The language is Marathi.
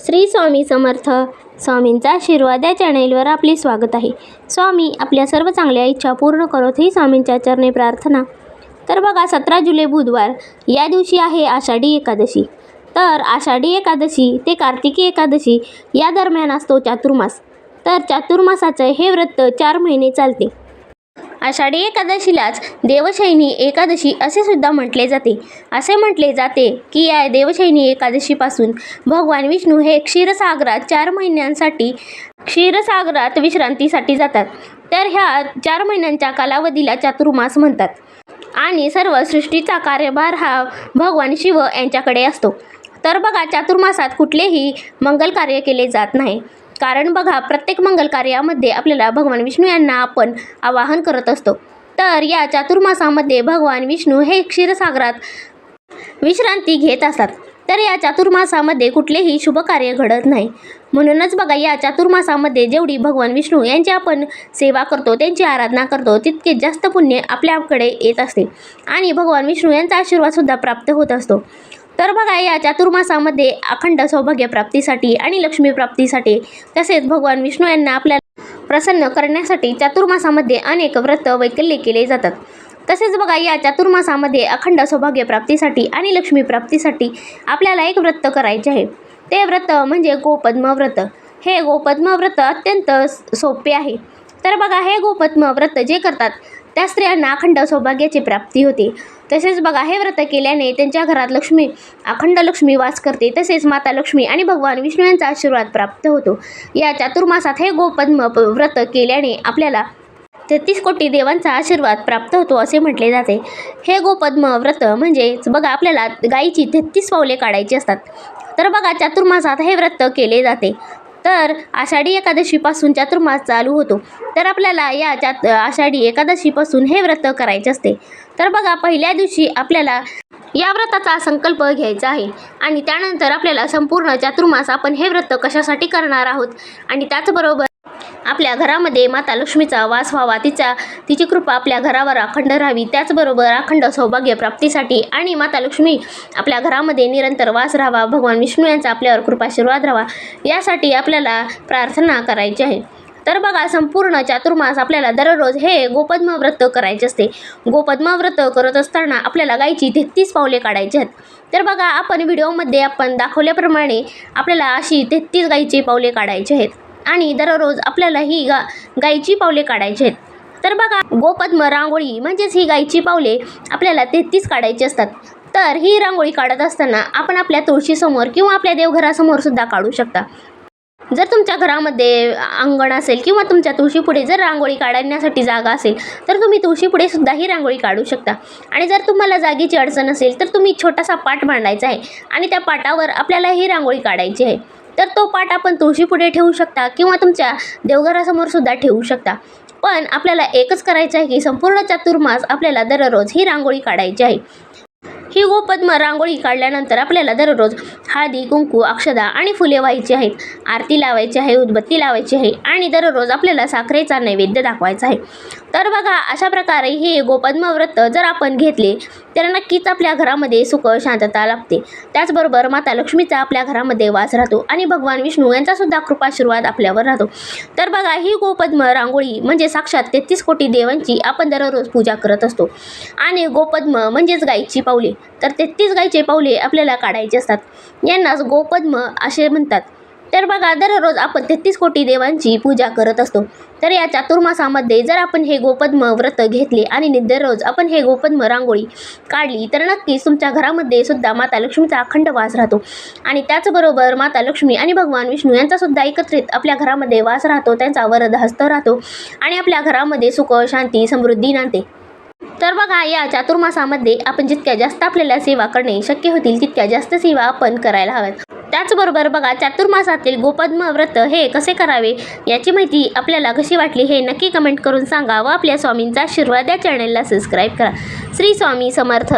श्री स्वामी समर्थ. स्वामींचा आशीर्वाद या चॅनेलवर आपले स्वागत आहे. स्वामी आपल्या सर्व चांगल्या इच्छा पूर्ण करत ही स्वामींच्या चरणी प्रार्थना. तर बघा सतरा जुलै बुधवार या दिवशी आहे आषाढी एकादशी. तर आषाढी एकादशी ते कार्तिकी एकादशी या दरम्यान असतो चातुर्मास. तर चातुर्मासाचं हे व्रत चार महिने चालते. आषाढी एकादशीलाच देवशयनी एकादशी असे सुद्धा म्हटले जाते. असे म्हटले जाते की या देवशयनी एकादशीपासून भगवान विष्णू हे क्षीरसागरात चार महिन्यांसाठी क्षीरसागरात विश्रांतीसाठी जातात. तर ह्या चार महिन्यांच्या कालावधीला चातुर्मास म्हणतात. आणि सर्व सृष्टीचा कार्यभार हा भगवान शिव यांच्याकडे असतो. तर बघा चातुर्मासात कुठलेही मंगल कार्य केले जात नाही. कारण बघा प्रत्येक मंगल कार्यामध्ये आपल्याला भगवान विष्णू यांना आपण आवाहन करत असतो. तर या चातुर्मासामध्ये भगवान विष्णू हे क्षीरसागरात विश्रांती घेत असतात. तर या चातुर्मासामध्ये कुठलेही शुभ कार्य घडत नाही. म्हणूनच बघा या चातुर्मासामध्ये जेवढी भगवान विष्णू यांची आपण सेवा करतो त्यांची आराधना करतो तितके जास्त पुण्य आपल्याकडे येत असते. आणि भगवान विष्णू यांचा आशीर्वादसुद्धा प्राप्त होत असतो. तर बघा या चातुर्मासामध्ये अखंड सौभाग्य प्राप्तीसाठी आणि लक्ष्मी प्राप्तीसाठी तसेच भगवान विष्णू यांना आपल्याला प्रसन्न करण्यासाठी चातुर्मासामध्ये अनेक व्रत वैकल्य केले जातात. तसेच बघा या चातुर्मासामध्ये अखंड सौभाग्य प्राप्तीसाठी आणि लक्ष्मी प्राप्तीसाठी आपल्याला एक व्रत करायचे आहे. ते व्रत म्हणजे गोपद्म व्रत. हे गोपद्म व्रत अत्यंत स- सोपे आहे. तर बघा हे गोपद्म व्रत जे करतात त्या स्त्रियांना अखंड सौभाग्याची प्राप्ती होते. तसेच बघा हे व्रत केल्याने त्यांच्या घरात लक्ष्मी अखंड लक्ष्मी वास करते. तसेच माता लक्ष्मी आणि भगवान विष्णू यांचा आशीर्वाद प्राप्त होतो. या चातुर्मासात हे गोपद्म व्रत केल्याने आपल्याला तेहतीस कोटी देवांचा आशीर्वाद प्राप्त होतो असे म्हटले जाते. हे गोपद्म व्रत म्हणजेच बघा आपल्याला गायीची तेहतीस पावले काढायची असतात. तर बघा चातुर्मासात हे व्रत केले जाते. तर आषाढी एकादशीपासून चातुर्मास चालू होतो. तर आपल्याला या चात आषाढी एकादशीपासून हे व्रत करायचे असते. तर बघा पहिल्या दिवशी आपल्याला या व्रताचा संकल्प घ्यायचा आहे. आणि त्यानंतर आपल्याला संपूर्ण चातुर्मास आपण हे व्रत कशासाठी करणार आहोत? आणि त्याचबरोबर आपल्या घरामध्ये माता लक्ष्मीचा वास व्हावा तिचा तिची कृपा आपल्या घरावर अखंड राहावी. त्याचबरोबर अखंड सौभाग्य प्राप्तीसाठी आणि माता लक्ष्मी आपल्या घरामध्ये निरंतर वास राहावा. भगवान विष्णू यांचा आपल्यावर कृपाशीर्वाद राहावा. यासाठी आपल्याला प्रार्थना करायची आहे. तर बघा संपूर्ण चातुर्मास आपल्याला दररोज हे गोपद्म व्रत करायचे असते. गोपद्म व्रत करत असताना आपल्याला गायची तेहतीस पावले काढायची आहेत. तर बघा आपण व्हिडिओमध्ये आपण दाखवल्याप्रमाणे आपल्याला अशी तेहतीस गायीची पावले काढायची आहेत. आणि दररोज आपल्याला ही गा गायीची पावले काढायची आहेत. तर बघा गोपद्म रांगोळी म्हणजेच ही गायीची पावले आपल्याला तेहतीस काढायची असतात. तर ही रांगोळी काढत असताना आपण आपल्या तुळशीसमोर किंवा आपल्या देवघरासमोर सुद्धा काढू शकता. जर तुमच्या घरामध्ये अंगण असेल किंवा तुमच्या तुळशीपुढे जर रांगोळी काढण्यासाठी जागा असेल तर तुम्ही तुळशीपुढे सुद्धा ही रांगोळी काढू शकता. आणि जर तुम्हाला जागेची अडचण असेल तर तुम्ही छोटासा पाट बांधायचा आहे आणि त्या पाटावर आपल्याला ही रांगोळी काढायची आहे. तर तो पाट आपण तुळशीपुढे ठेवू शकता किंवा तुमच्या देवघरासमोर सुद्धा ठेवू शकता. पण आपल्याला एकच करायचं आहे की संपूर्ण चातुर्मास आपल्याला दररोज ही रांगोळी काढायची आहे. ही गोपद्म रांगोळी काढल्यानंतर आपल्याला दररोज हळदी कुंकू अक्षदा आणि फुले व्हायची आहेत. आरती लावायची आहे उदबत्ती लावायची आहे आणि दररोज आपल्याला साखरेचा नैवेद्य दाखवायचा आहे. तर बघा अशा प्रकारे हे गोपद्म व्रत जर आपण घेतले तर नक्कीच आपल्या घरामध्ये सुख शांतता लाभते. त्याचबरोबर माता लक्ष्मीचा आपल्या घरामध्ये वास राहतो आणि भगवान विष्णू यांचासुद्धा कृपाशीर्वाद आपल्यावर राहतो. तर बघा ही गोपद्म रांगोळी म्हणजे साक्षात तेहतीस कोटी देवांची आपण दररोज पूजा करत असतो. आणि गोपद्म म्हणजेच गायीची पावली. तर तेहतीस गायीचे पावले आपल्याला काढायचे असतात. यांनाच गोपद्म असे म्हणतात. तर बघा दररोज आपण तेहतीस कोटी देवांची पूजा करत असतो. तर या चातुर्मासामध्ये जर आपण हे गोपद्म व्रत घेतले आणि दररोज आपण हे गोपद्म रांगोळी काढली तर नक्कीच तुमच्या घरामध्ये सुद्धा माता लक्ष्मीचा अखंड वास राहतो. आणि त्याचबरोबर माता लक्ष्मी आणि भगवान विष्णू यांचा सुद्धा एकत्रित आपल्या घरामध्ये वास राहतो त्यांचा वरद हस्त राहतो आणि आपल्या घरामध्ये सुख शांती समृद्धी नांदते. तर बघा या चातुर्मासामध्ये आपण जितक्या जास्त आपल्याला सेवा करणे शक्य होतील तितक्या जास्त सेवा आपण करायला हव्यात. त्याचबरोबर बघा चातुर्मासातील गोपद्म व्रत हे कसे करावे याची माहिती आपल्याला कशी वाटली हे नक्की कमेंट करून सांगा व आपल्या स्वामींचा आशीर्वाद या चॅनलला सबस्क्राईब करा. श्री स्वामी समर्थ.